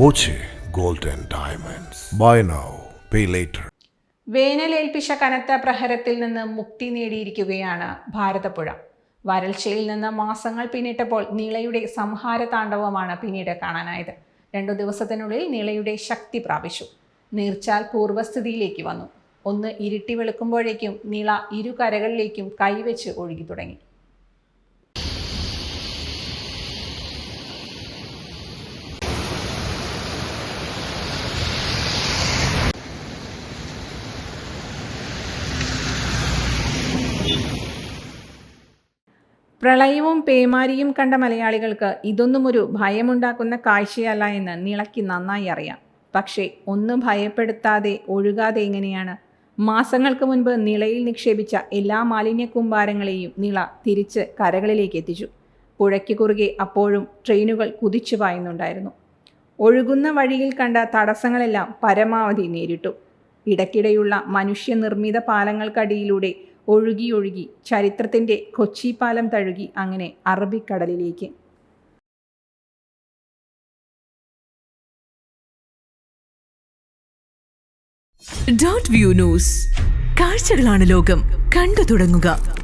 Boche gold diamonds. Buy now pay later. വേനലേൽപ്പിച്ച കനത്ത പ്രഹരത്തിൽ നിന്ന് മുക്തി നേടിയിരിക്കുകയാണ് ഭാരതപ്പുഴ. വരൾച്ചയിൽ നിന്ന് മാസങ്ങൾ പിന്നിട്ടപ്പോൾ നിളയുടെ സംഹാര താണ്ഡവമാണ് പിന്നീട് കാണാനായത്. രണ്ടു ദിവസത്തിനുള്ളിൽ നിളയുടെ ശക്തി പ്രാപിച്ചു. നീർച്ചാൽ പൂർവസ്ഥിതിയിലേക്ക് വന്നു. ഒന്ന് ഇരുട്ടി വെളുക്കുമ്പോഴേക്കും നിള ഇരു കരകളിലേക്കും കൈവച്ച് ഒഴുകി തുടങ്ങി. പ്രളയവും പേമാരിയും കണ്ട മലയാളികൾക്ക് ഇതൊന്നും ഒരു ഭയമുണ്ടാക്കുന്ന കാഴ്ചയല്ല എന്ന് നിളയ്ക്ക് നന്നായി അറിയാം. പക്ഷേ ഒന്ന് ഭയപ്പെടുത്താതെ ഒഴുകാതെ എങ്ങനെയാണ്? മാസങ്ങൾക്ക് മുൻപ് നിളയിൽ നിക്ഷേപിച്ച എല്ലാ മാലിന്യ കൂമ്പാരങ്ങളെയും നിള തിരിച്ച് കരകളിലേക്ക് എത്തിച്ചു. പുഴയ്ക്ക് കുറുകെ അപ്പോഴും ട്രെയിനുകൾ കുതിച്ചു പായുന്നുണ്ടായിരുന്നു. ഒഴുകുന്ന വഴിയിൽ കണ്ട തടസ്സങ്ങളെല്ലാം പരമാവധി നേരിട്ടു. ഇടയ്ക്കിടെയുള്ള മനുഷ്യനിർമ്മിത പാലങ്ങൾക്കടിയിലൂടെ ഒഴുകിയൊഴുകി ചരിത്രത്തിന്റെ കൊച്ചിപ്പാലം തഴുകി അങ്ങനെ അറബിക്കടലിലേക്ക്. ഡോട്ട് വ്യൂ ന്യൂസ് കാഴ്ചകളാണ് ലോകം. കണ്ടു തുടങ്ങുക.